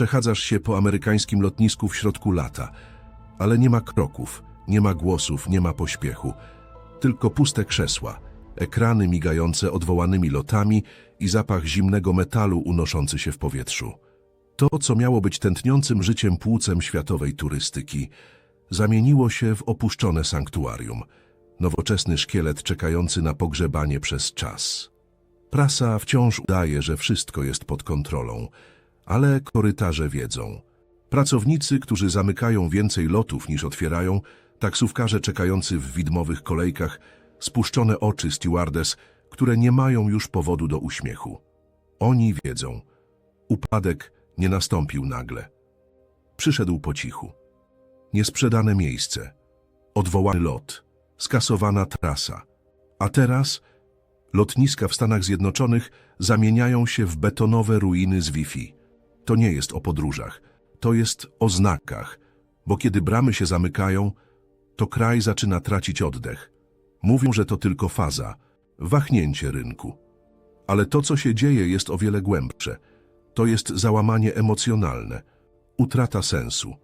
Przechadzasz się po amerykańskim lotnisku w środku lata, ale nie ma kroków, nie ma głosów, nie ma pośpiechu. Tylko puste krzesła, ekrany migające odwołanymi lotami i zapach zimnego metalu unoszący się w powietrzu. To, co miało być tętniącym życiem płucem światowej turystyki, zamieniło się w opuszczone sanktuarium, nowoczesny szkielet czekający na pogrzebanie przez czas. Prasa wciąż udaje, że wszystko jest pod kontrolą, ale korytarze wiedzą. Pracownicy, którzy zamykają więcej lotów niż otwierają, taksówkarze czekający w widmowych kolejkach, spuszczone oczy stewardess, które nie mają już powodu do uśmiechu. Oni wiedzą. Upadek nie nastąpił nagle. Przyszedł po cichu. Niesprzedane miejsce, odwołany lot, skasowana trasa. A teraz lotniska w Stanach Zjednoczonych zamieniają się w betonowe ruiny z Wi-Fi. To nie jest o podróżach, to jest o znakach, bo kiedy bramy się zamykają, to kraj zaczyna tracić oddech. Mówią, że to tylko faza, wahnięcie rynku. Ale to, co się dzieje, jest o wiele głębsze. To jest załamanie emocjonalne, utrata sensu.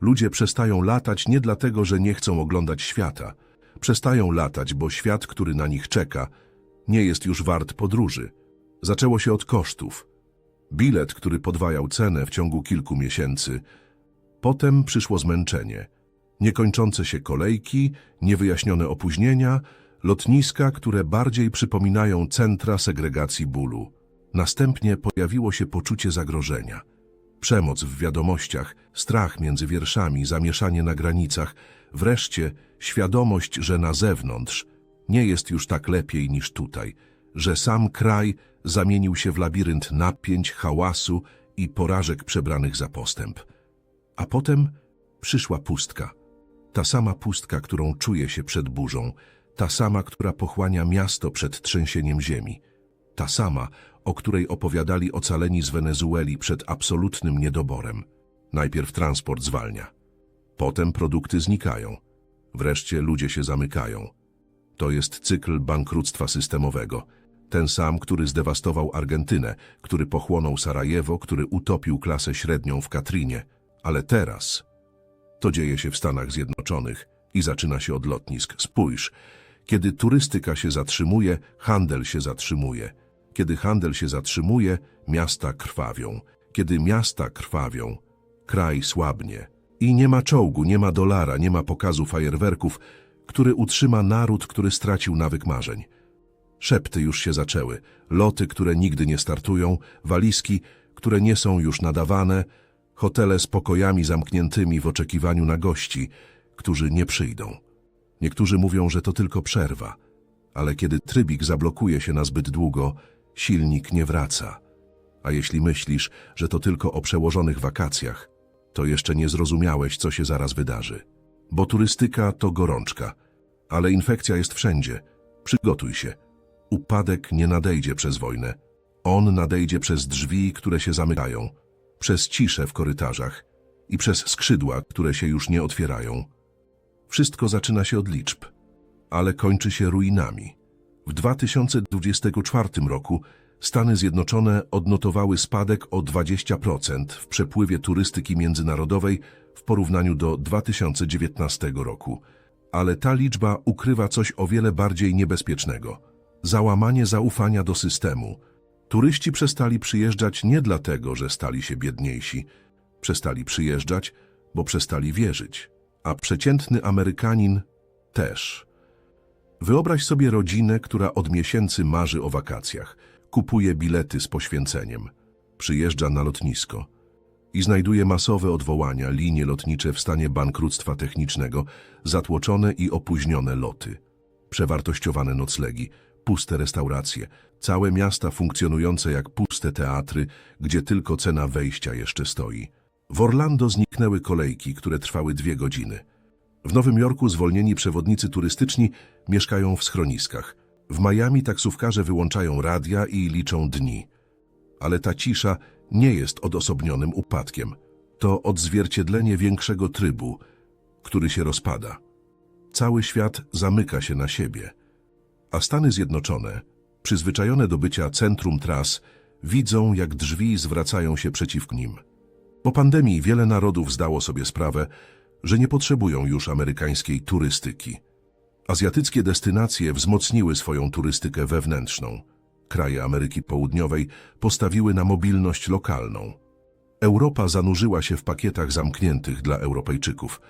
Ludzie przestają latać nie dlatego, że nie chcą oglądać świata. Przestają latać, bo świat, który na nich czeka, nie jest już wart podróży. Zaczęło się od kosztów. Bilet, który podwajał cenę w ciągu kilku miesięcy. Potem przyszło zmęczenie. Niekończące się kolejki, niewyjaśnione opóźnienia, lotniska, które bardziej przypominają centra segregacji bólu. Następnie pojawiło się poczucie zagrożenia. Przemoc w wiadomościach, strach między wierszami, zamieszanie na granicach, wreszcie świadomość, że na zewnątrz nie jest już tak lepiej niż tutaj, że sam kraj zamienił się w labirynt napięć, hałasu i porażek przebranych za postęp. A potem przyszła pustka. Ta sama pustka, którą czuje się przed burzą, ta sama, która pochłania miasto przed trzęsieniem ziemi, ta sama, o której opowiadali ocaleni z Wenezueli przed absolutnym niedoborem. Najpierw transport zwalnia, potem produkty znikają, wreszcie ludzie się zamykają. To jest cykl bankructwa systemowego, ten sam, który zdewastował Argentynę, który pochłonął Sarajewo, który utopił klasę średnią w Katrinie. Ale teraz to dzieje się w Stanach Zjednoczonych i zaczyna się od lotnisk. Spójrz, kiedy turystyka się zatrzymuje, handel się zatrzymuje. Kiedy handel się zatrzymuje, miasta krwawią. Kiedy miasta krwawią, kraj słabnie. I nie ma czołgu, nie ma dolara, nie ma pokazu fajerwerków, który utrzyma naród, który stracił nawyk marzeń. Szepty już się zaczęły, loty, które nigdy nie startują, walizki, które nie są już nadawane, hotele z pokojami zamkniętymi w oczekiwaniu na gości, którzy nie przyjdą. Niektórzy mówią, że to tylko przerwa, ale kiedy trybik zablokuje się na zbyt długo, silnik nie wraca. A jeśli myślisz, że to tylko o przełożonych wakacjach, to jeszcze nie zrozumiałeś, co się zaraz wydarzy. Bo turystyka to gorączka, ale infekcja jest wszędzie. Przygotuj się. Upadek nie nadejdzie przez wojnę. On nadejdzie przez drzwi, które się zamykają, przez ciszę w korytarzach i przez skrzydła, które się już nie otwierają. Wszystko zaczyna się od liczb, ale kończy się ruinami. W 2024 roku Stany Zjednoczone odnotowały spadek o 20% w przepływie turystyki międzynarodowej w porównaniu do 2019 roku. Ale ta liczba ukrywa coś o wiele bardziej niebezpiecznego. Załamanie zaufania do systemu. Turyści przestali przyjeżdżać nie dlatego, że stali się biedniejsi. Przestali przyjeżdżać, bo przestali wierzyć. A przeciętny Amerykanin też. Wyobraź sobie rodzinę, która od miesięcy marzy o wakacjach, kupuje bilety z poświęceniem, przyjeżdża na lotnisko i znajduje masowe odwołania, linie lotnicze w stanie bankructwa technicznego, zatłoczone i opóźnione loty, przewartościowane noclegi, puste restauracje, całe miasta funkcjonujące jak puste teatry, gdzie tylko cena wejścia jeszcze stoi. W Orlando zniknęły kolejki, które trwały dwie godziny. W Nowym Jorku zwolnieni przewodnicy turystyczni mieszkają w schroniskach. W Miami taksówkarze wyłączają radia i liczą dni. Ale ta cisza nie jest odosobnionym upadkiem. To odzwierciedlenie większego trybu, który się rozpada. Cały świat zamyka się na siebie. A Stany Zjednoczone, przyzwyczajone do bycia centrum tras, widzą, jak drzwi zwracają się przeciw nim. Po pandemii wiele narodów zdało sobie sprawę, że nie potrzebują już amerykańskiej turystyki. Azjatyckie destynacje wzmocniły swoją turystykę wewnętrzną. Kraje Ameryki Południowej postawiły na mobilność lokalną. Europa zanurzyła się w pakietach zamkniętych dla Europejczyków,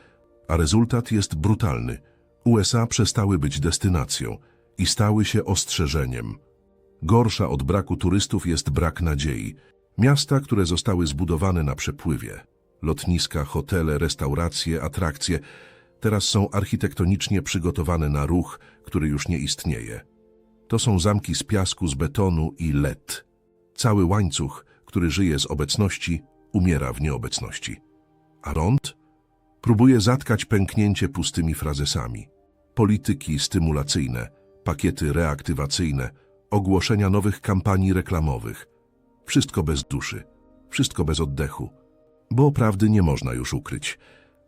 a rezultat jest brutalny. USA przestały być destynacją i stały się ostrzeżeniem. Gorsza od braku turystów jest brak nadziei. Miasta, które zostały zbudowane na przepływie, lotniska, hotele, restauracje, atrakcje, teraz są architektonicznie przygotowane na ruch, który już nie istnieje. To są zamki z piasku, z betonu i LED. Cały łańcuch, który żyje z obecności, umiera w nieobecności. A rond? Próbuje zatkać pęknięcie pustymi frazesami. Polityki stymulacyjne, pakiety reaktywacyjne, ogłoszenia nowych kampanii reklamowych. Wszystko bez duszy, wszystko bez oddechu. Bo prawdy nie można już ukryć.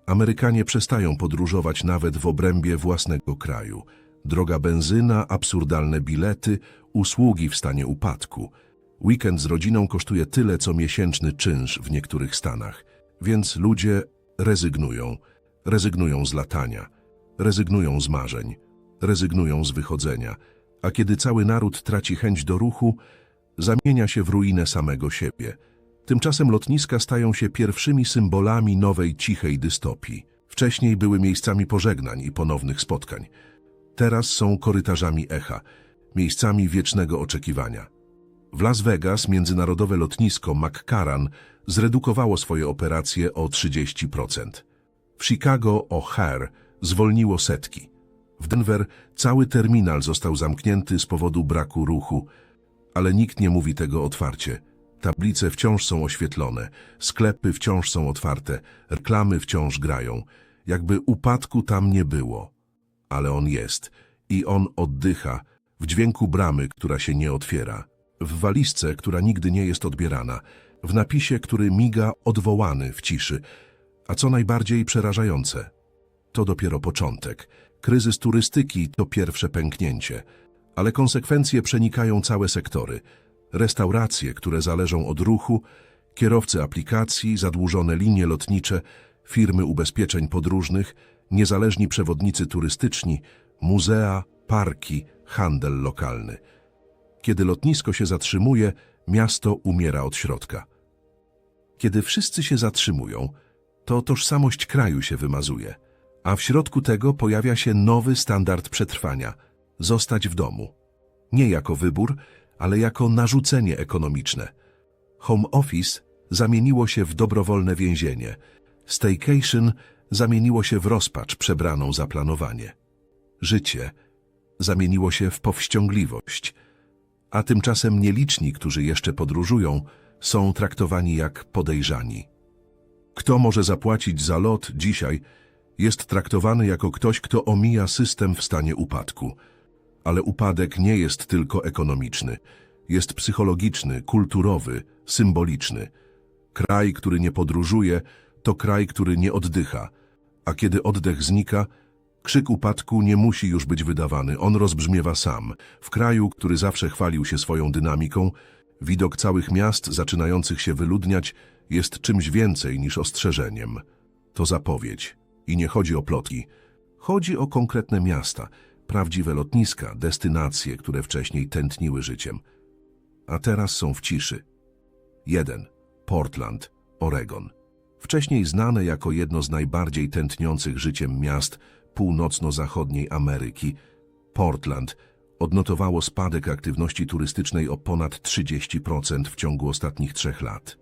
Amerykanie przestają podróżować nawet w obrębie własnego kraju. Droga benzyna, absurdalne bilety, usługi w stanie upadku. Weekend z rodziną kosztuje tyle, co miesięczny czynsz w niektórych stanach. Więc ludzie rezygnują. Rezygnują z latania. Rezygnują z marzeń. Rezygnują z wychodzenia. A kiedy cały naród traci chęć do ruchu, zamienia się w ruinę samego siebie. Tymczasem lotniska stają się pierwszymi symbolami nowej, cichej dystopii. Wcześniej były miejscami pożegnań i ponownych spotkań. Teraz są korytarzami echa, miejscami wiecznego oczekiwania. W Las Vegas międzynarodowe lotnisko McCarran zredukowało swoje operacje o 30%. W Chicago O'Hare zwolniło setki. W Denver cały terminal został zamknięty z powodu braku ruchu, ale nikt nie mówi tego otwarcie. Tablice wciąż są oświetlone, sklepy wciąż są otwarte, reklamy wciąż grają, jakby upadku tam nie było. Ale on jest i on oddycha w dźwięku bramy, która się nie otwiera, w walizce, która nigdy nie jest odbierana, w napisie, który miga odwołany w ciszy. A co najbardziej przerażające, to dopiero początek. Kryzys turystyki to pierwsze pęknięcie, ale konsekwencje przenikają całe sektory. Restauracje, które zależą od ruchu, kierowcy aplikacji, zadłużone linie lotnicze, firmy ubezpieczeń podróżnych, niezależni przewodnicy turystyczni, muzea, parki, handel lokalny. Kiedy lotnisko się zatrzymuje, miasto umiera od środka. Kiedy wszyscy się zatrzymują, to tożsamość kraju się wymazuje, a w środku tego pojawia się nowy standard przetrwania – zostać w domu. Nie jako wybór, ale jako narzucenie ekonomiczne. Home office zamieniło się w dobrowolne więzienie. Staycation zamieniło się w rozpacz przebraną za planowanie. Życie zamieniło się w powściągliwość, a tymczasem nieliczni, którzy jeszcze podróżują, są traktowani jak podejrzani. Kto może zapłacić za lot dzisiaj, jest traktowany jako ktoś, kto omija system w stanie upadku. Ale upadek nie jest tylko ekonomiczny. Jest psychologiczny, kulturowy, symboliczny. Kraj, który nie podróżuje, to kraj, który nie oddycha. A kiedy oddech znika, krzyk upadku nie musi już być wydawany. On rozbrzmiewa sam. W kraju, który zawsze chwalił się swoją dynamiką, widok całych miast zaczynających się wyludniać jest czymś więcej niż ostrzeżeniem. To zapowiedź. I nie chodzi o plotki. Chodzi o konkretne miasta, prawdziwe lotniska, destynacje, które wcześniej tętniły życiem. A teraz są w ciszy. 1. Portland, Oregon. Wcześniej znane jako jedno z najbardziej tętniących życiem miast północno-zachodniej Ameryki, Portland odnotowało spadek aktywności turystycznej o ponad 30% w ciągu ostatnich trzech lat.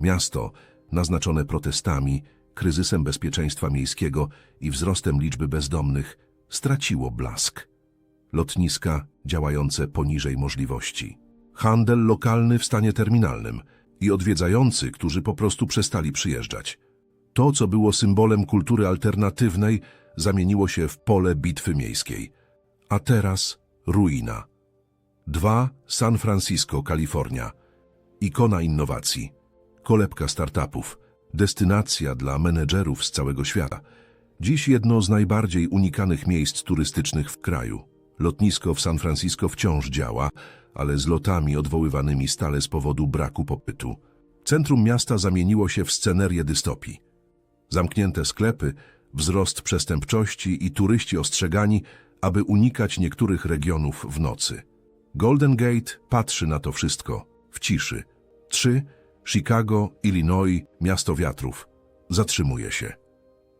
Miasto, naznaczone protestami, kryzysem bezpieczeństwa miejskiego i wzrostem liczby bezdomnych, straciło blask. Lotniska działające poniżej możliwości. Handel lokalny w stanie terminalnym i odwiedzający, którzy po prostu przestali przyjeżdżać. To, co było symbolem kultury alternatywnej, zamieniło się w pole bitwy miejskiej. A teraz ruina. 2. San Francisco, Kalifornia. Ikona innowacji. Kolebka startupów. Destynacja dla menedżerów z całego świata. Dziś jedno z najbardziej unikanych miejsc turystycznych w kraju. Lotnisko w San Francisco wciąż działa, ale z lotami odwoływanymi stale z powodu braku popytu. Centrum miasta zamieniło się w scenerię dystopii. Zamknięte sklepy, wzrost przestępczości i turyści ostrzegani, aby unikać niektórych regionów w nocy. Golden Gate patrzy na to wszystko w ciszy. 3. Chicago, Illinois, miasto wiatrów. Zatrzymuje się.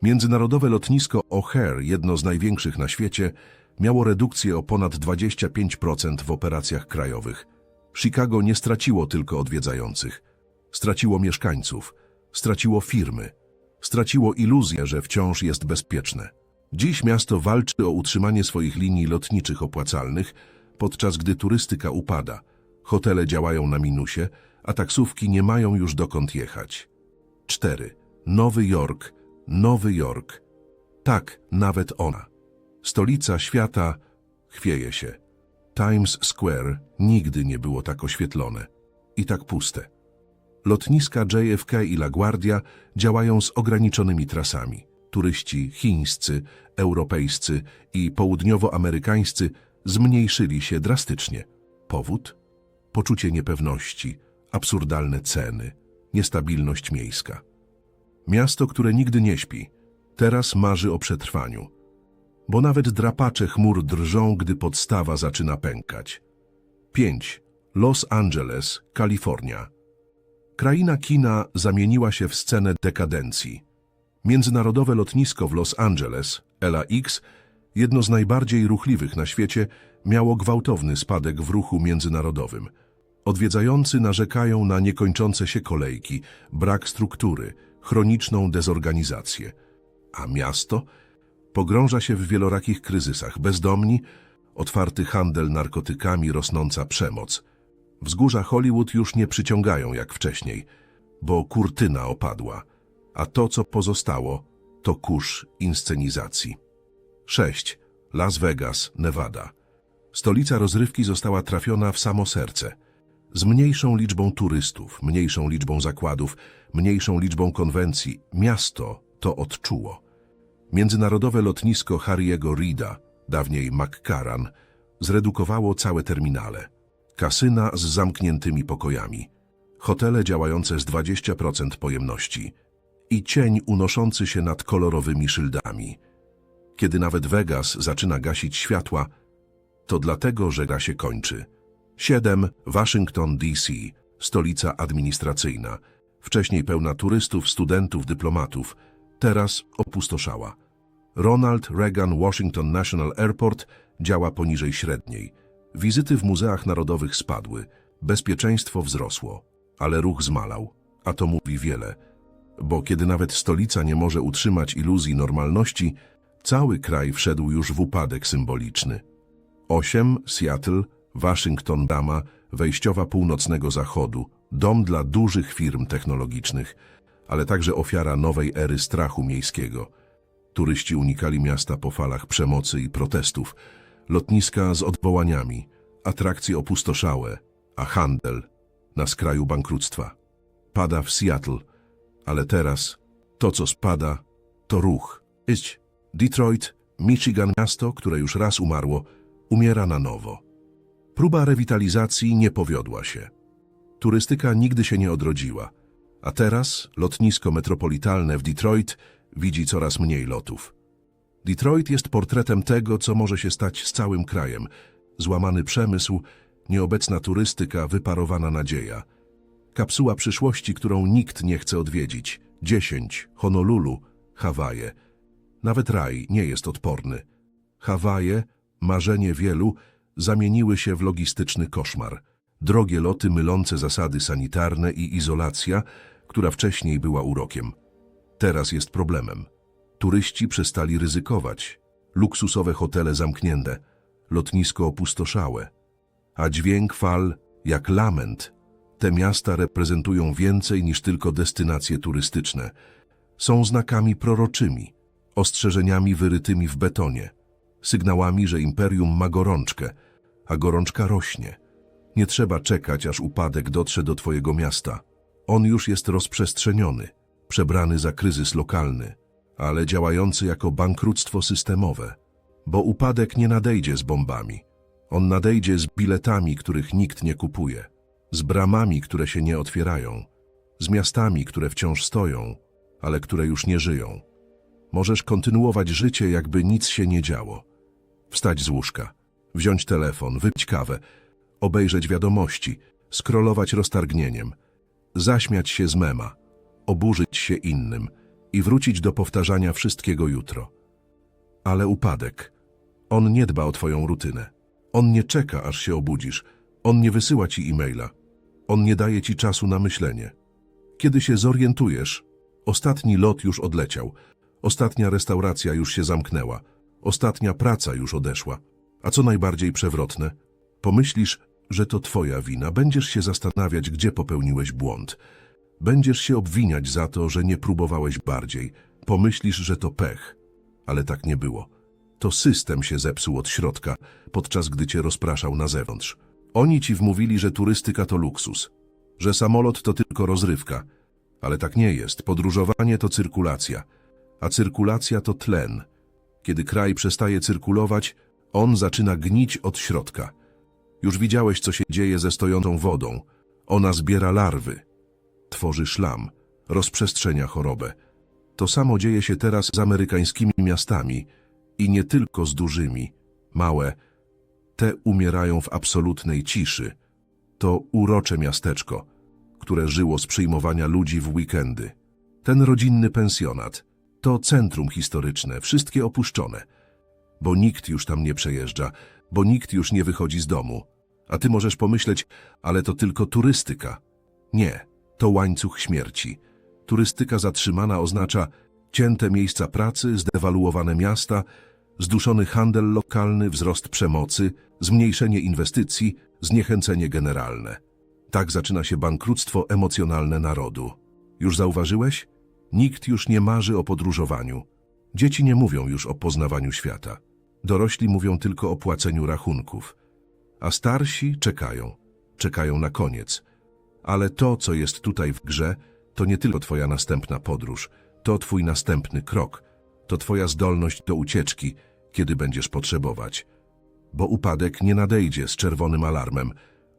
Międzynarodowe lotnisko O'Hare, jedno z największych na świecie, miało redukcję o ponad 25% w operacjach krajowych. Chicago nie straciło tylko odwiedzających. Straciło mieszkańców, straciło firmy, straciło iluzję, że wciąż jest bezpieczne. Dziś miasto walczy o utrzymanie swoich linii lotniczych opłacalnych, podczas gdy turystyka upada. Hotele działają na minusie, a taksówki nie mają już dokąd jechać. 4. Nowy Jork, Nowy Jork. Tak, nawet ona. Stolica świata chwieje się. Times Square nigdy nie było tak oświetlone i tak puste. Lotniska JFK i LaGuardia działają z ograniczonymi trasami. Turyści chińscy, europejscy i południowoamerykańscy zmniejszyli się drastycznie. Powód? Poczucie niepewności, absurdalne ceny, niestabilność miejska. Miasto, które nigdy nie śpi, teraz marzy o przetrwaniu. Bo nawet drapacze chmur drżą, gdy podstawa zaczyna pękać. 5. Los Angeles, Kalifornia. Kraina kina zamieniła się w scenę dekadencji. Międzynarodowe lotnisko w Los Angeles, LAX, jedno z najbardziej ruchliwych na świecie, miało gwałtowny spadek w ruchu międzynarodowym. Odwiedzający narzekają na niekończące się kolejki, brak struktury, chroniczną dezorganizację. A miasto pogrąża się w wielorakich kryzysach. Bezdomni, otwarty handel narkotykami, rosnąca przemoc. Wzgórza Hollywood już nie przyciągają jak wcześniej, bo kurtyna opadła, a to, co pozostało, to kurz inscenizacji. 6. Las Vegas, Nevada. Stolica rozrywki została trafiona w samo serce. Z mniejszą liczbą turystów, mniejszą liczbą zakładów, mniejszą liczbą konwencji, miasto to odczuło. Międzynarodowe lotnisko Harry'ego Reida, dawniej McCarran, zredukowało całe terminale. Kasyna z zamkniętymi pokojami, hotele działające z 20% pojemności i cień unoszący się nad kolorowymi szyldami. Kiedy nawet Vegas zaczyna gasić światła, to dlatego, że gra się kończy. 7. Waszyngton DC, stolica administracyjna, wcześniej pełna turystów, studentów, dyplomatów, teraz opustoszała. Ronald Reagan Washington National Airport działa poniżej średniej. Wizyty w muzeach narodowych spadły, bezpieczeństwo wzrosło, ale ruch zmalał, a to mówi wiele, bo kiedy nawet stolica nie może utrzymać iluzji normalności, cały kraj wszedł już w upadek symboliczny. 8. Seattle, Waszyngton Dama, wejściowa północnego zachodu, dom dla dużych firm technologicznych, ale także ofiara nowej ery strachu miejskiego. Turyści unikali miasta po falach przemocy i protestów, lotniska z odwołaniami, atrakcje opustoszałe, a handel na skraju bankructwa. Pada w Seattle, ale teraz to, co spada, to ruch. Detroit, Michigan, miasto, które już raz umarło, umiera na nowo. Próba rewitalizacji nie powiodła się. Turystyka nigdy się nie odrodziła, a teraz lotnisko metropolitalne w Detroit widzi coraz mniej lotów. Detroit jest portretem tego, co może się stać z całym krajem. Złamany przemysł, nieobecna turystyka, wyparowana nadzieja. Kapsuła przyszłości, którą nikt nie chce odwiedzić. 10. Honolulu, Hawaje. Nawet raj nie jest odporny. Hawaje, marzenie wielu, zamieniły się w logistyczny koszmar. Drogie loty mylące zasady sanitarne i izolacja, która wcześniej była urokiem. Teraz jest problemem. Turyści przestali ryzykować. Luksusowe hotele zamknięte, lotnisko opustoszałe. A dźwięk fal, jak lament, te miasta reprezentują więcej niż tylko destynacje turystyczne. Są znakami proroczymi, ostrzeżeniami wyrytymi w betonie, sygnałami, że imperium ma gorączkę, a gorączka rośnie. Nie trzeba czekać, aż upadek dotrze do twojego miasta. On już jest rozprzestrzeniony, przebrany za kryzys lokalny, ale działający jako bankructwo systemowe. Bo upadek nie nadejdzie z bombami. On nadejdzie z biletami, których nikt nie kupuje, z bramami, które się nie otwierają, z miastami, które wciąż stoją, ale które już nie żyją. Możesz kontynuować życie, jakby nic się nie działo. Wstać z łóżka, wziąć telefon, wypić kawę, obejrzeć wiadomości, skrolować roztargnieniem, zaśmiać się z mema, oburzyć się innym i wrócić do powtarzania wszystkiego jutro. Ale upadek. On nie dba o twoją rutynę. On nie czeka, aż się obudzisz. On nie wysyła ci e-maila. On nie daje ci czasu na myślenie. Kiedy się zorientujesz, ostatni lot już odleciał, ostatnia restauracja już się zamknęła, ostatnia praca już odeszła. A co najbardziej przewrotne, pomyślisz, że to twoja wina, będziesz się zastanawiać, gdzie popełniłeś błąd. Będziesz się obwiniać za to, że nie próbowałeś bardziej. Pomyślisz, że to pech. Ale tak nie było. To system się zepsuł od środka, podczas gdy cię rozpraszał na zewnątrz. Oni ci wmówili, że turystyka to luksus, że samolot to tylko rozrywka. Ale tak nie jest. Podróżowanie to cyrkulacja, a cyrkulacja to tlen. Kiedy kraj przestaje cyrkulować, on zaczyna gnić od środka. Już widziałeś, co się dzieje ze stojącą wodą. Ona zbiera larwy, tworzy szlam, rozprzestrzenia chorobę. To samo dzieje się teraz z amerykańskimi miastami i nie tylko z dużymi, małe. Te umierają w absolutnej ciszy. To urocze miasteczko, które żyło z przyjmowania ludzi w weekendy. Ten rodzinny pensjonat, to centrum historyczne, wszystkie opuszczone. Bo nikt już tam nie przejeżdża, bo nikt już nie wychodzi z domu. A ty możesz pomyśleć, ale to tylko turystyka. Nie, to łańcuch śmierci. Turystyka zatrzymana oznacza cięte miejsca pracy, zdewaluowane miasta, zduszony handel lokalny, wzrost przemocy, zmniejszenie inwestycji, zniechęcenie generalne. Tak zaczyna się bankructwo emocjonalne narodu. Już zauważyłeś? Nikt już nie marzy o podróżowaniu. Dzieci nie mówią już o poznawaniu świata. Dorośli mówią tylko o płaceniu rachunków. A starsi czekają. Czekają na koniec. Ale to, co jest tutaj w grze, to nie tylko twoja następna podróż, to twój następny krok, to twoja zdolność do ucieczki, kiedy będziesz potrzebować. Bo upadek nie nadejdzie z czerwonym alarmem,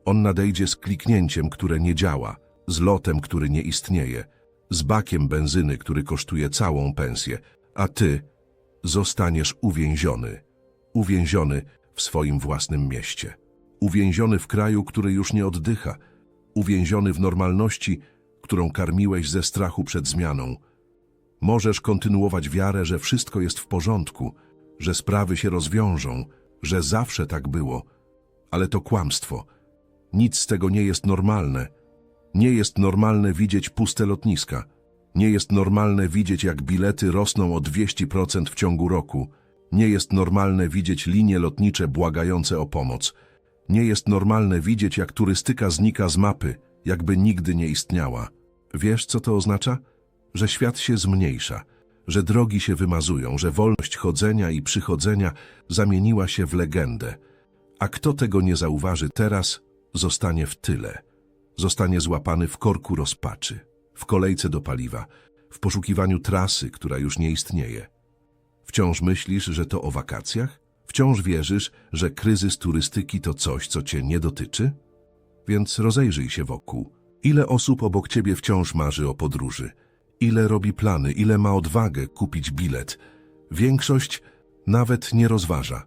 on nadejdzie z kliknięciem, które nie działa, z lotem, który nie istnieje, z bakiem benzyny, który kosztuje całą pensję, a ty zostaniesz uwięziony, uwięziony w swoim własnym mieście, uwięziony w kraju, który już nie oddycha, uwięziony w normalności, którą karmiłeś ze strachu przed zmianą. Możesz kontynuować wiarę, że wszystko jest w porządku, że sprawy się rozwiążą, że zawsze tak było, ale to kłamstwo. Nic z tego nie jest normalne. Nie jest normalne widzieć puste lotniska. Nie jest normalne widzieć, jak bilety rosną o 200% w ciągu roku. Nie jest normalne widzieć linie lotnicze błagające o pomoc. Nie jest normalne widzieć, jak turystyka znika z mapy, jakby nigdy nie istniała. Wiesz, co to oznacza? Że świat się zmniejsza, że drogi się wymazują, że wolność chodzenia i przychodzenia zamieniła się w legendę. A kto tego nie zauważy teraz, zostanie w tyle. Zostanie złapany w korku rozpaczy, w kolejce do paliwa, w poszukiwaniu trasy, która już nie istnieje. Wciąż myślisz, że to o wakacjach? Wciąż wierzysz, że kryzys turystyki to coś, co cię nie dotyczy? Więc rozejrzyj się wokół. Ile osób obok ciebie wciąż marzy o podróży? Ile robi plany? Ile ma odwagę kupić bilet? Większość nawet nie rozważa,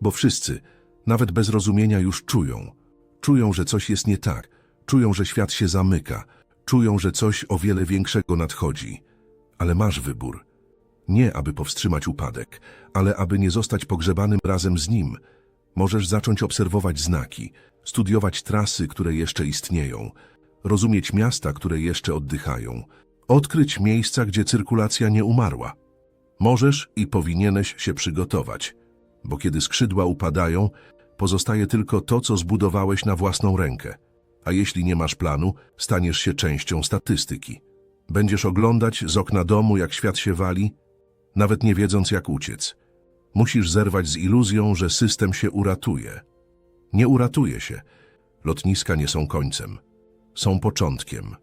bo wszyscy, nawet bez rozumienia, już czują. Czują, że coś jest nie tak. Czują, że świat się zamyka. Czują, że coś o wiele większego nadchodzi. Ale masz wybór. Nie, aby powstrzymać upadek, ale aby nie zostać pogrzebanym razem z nim. Możesz zacząć obserwować znaki, studiować trasy, które jeszcze istnieją, rozumieć miasta, które jeszcze oddychają, odkryć miejsca, gdzie cyrkulacja nie umarła. Możesz i powinieneś się przygotować, bo kiedy skrzydła upadają, pozostaje tylko to, co zbudowałeś na własną rękę. A jeśli nie masz planu, staniesz się częścią statystyki. Będziesz oglądać z okna domu, jak świat się wali, nawet nie wiedząc, jak uciec. Musisz zerwać z iluzją, że system się uratuje. Nie uratuje się. Lotniska nie są końcem. Są początkiem.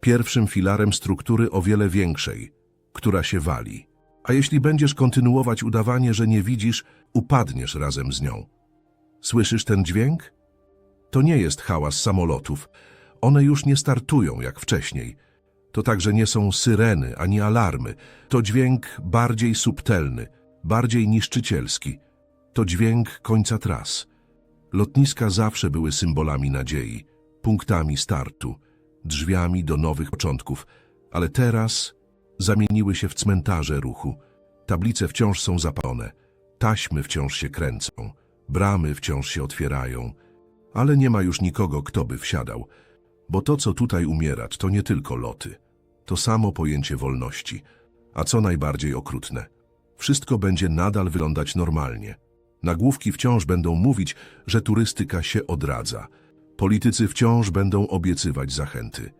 Pierwszym filarem struktury o wiele większej, która się wali. A jeśli będziesz kontynuować udawanie, że nie widzisz, upadniesz razem z nią. Słyszysz ten dźwięk? To nie jest hałas samolotów. One już nie startują jak wcześniej. To także nie są syreny ani alarmy. To dźwięk bardziej subtelny, bardziej niszczycielski. To dźwięk końca tras. Lotniska zawsze były symbolami nadziei, punktami startu, drzwiami do nowych początków, ale teraz zamieniły się w cmentarze ruchu. Tablice wciąż są zapalone, taśmy wciąż się kręcą, bramy wciąż się otwierają, ale nie ma już nikogo, kto by wsiadał, bo to, co tutaj umiera, to nie tylko loty, to samo pojęcie wolności, a co najbardziej okrutne. Wszystko będzie nadal wyglądać normalnie. Nagłówki wciąż będą mówić, że turystyka się odradza. Politycy wciąż będą obiecywać zachęty.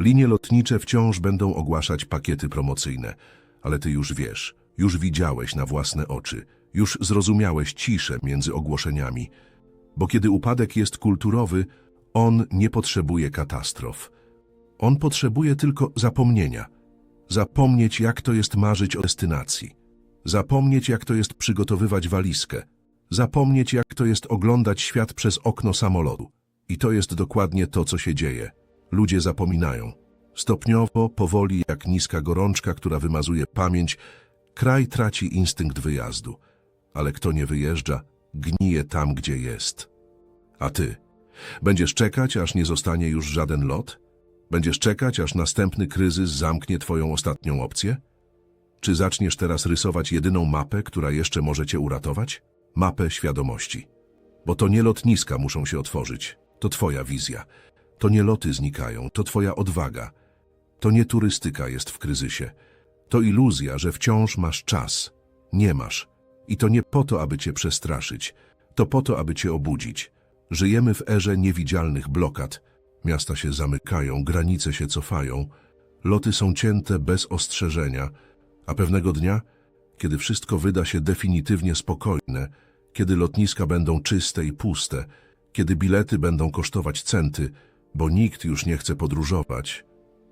Linie lotnicze wciąż będą ogłaszać pakiety promocyjne, ale ty już wiesz, już widziałeś na własne oczy, już zrozumiałeś ciszę między ogłoszeniami, bo kiedy upadek jest kulturowy, on nie potrzebuje katastrof. On potrzebuje tylko zapomnienia. Zapomnieć, jak to jest marzyć o destynacji. Zapomnieć, jak to jest przygotowywać walizkę. Zapomnieć, jak to jest oglądać świat przez okno samolotu. I to jest dokładnie to, co się dzieje. Ludzie zapominają. Stopniowo, powoli, jak niska gorączka, która wymazuje pamięć, kraj traci instynkt wyjazdu. Ale kto nie wyjeżdża, gnije tam, gdzie jest. A ty? Będziesz czekać, aż nie zostanie już żaden lot? Będziesz czekać, aż następny kryzys zamknie twoją ostatnią opcję? Czy zaczniesz teraz rysować jedyną mapę, która jeszcze może cię uratować? Mapę świadomości. Bo to nie lotniska muszą się otworzyć, to twoja wizja. To nie loty znikają, to twoja odwaga. To nie turystyka jest w kryzysie. To iluzja, że wciąż masz czas. Nie masz. I to nie po to, aby cię przestraszyć. To po to, aby cię obudzić. Żyjemy w erze niewidzialnych blokad. Miasta się zamykają, granice się cofają. Loty są cięte bez ostrzeżenia. A pewnego dnia, kiedy wszystko wyda się definitywnie spokojne, kiedy lotniska będą czyste i puste, kiedy bilety będą kosztować centy, bo nikt już nie chce podróżować,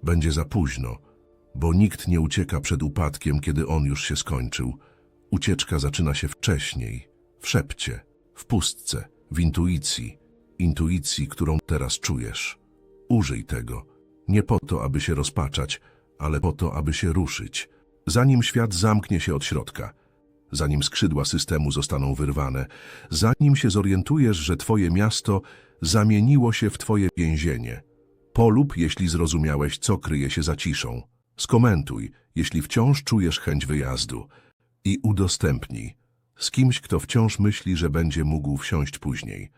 będzie za późno, bo nikt nie ucieka przed upadkiem, kiedy on już się skończył. Ucieczka zaczyna się wcześniej, w szepcie, w pustce, w intuicji, intuicji, którą teraz czujesz. Użyj tego, nie po to, aby się rozpaczać, ale po to, aby się ruszyć, zanim świat zamknie się od środka, zanim skrzydła systemu zostaną wyrwane, zanim się zorientujesz, że twoje miasto zamieniło się w twoje więzienie. Polub, jeśli zrozumiałeś, co kryje się za ciszą. Skomentuj, jeśli wciąż czujesz chęć wyjazdu. I udostępnij z kimś, kto wciąż myśli, że będzie mógł wsiąść później.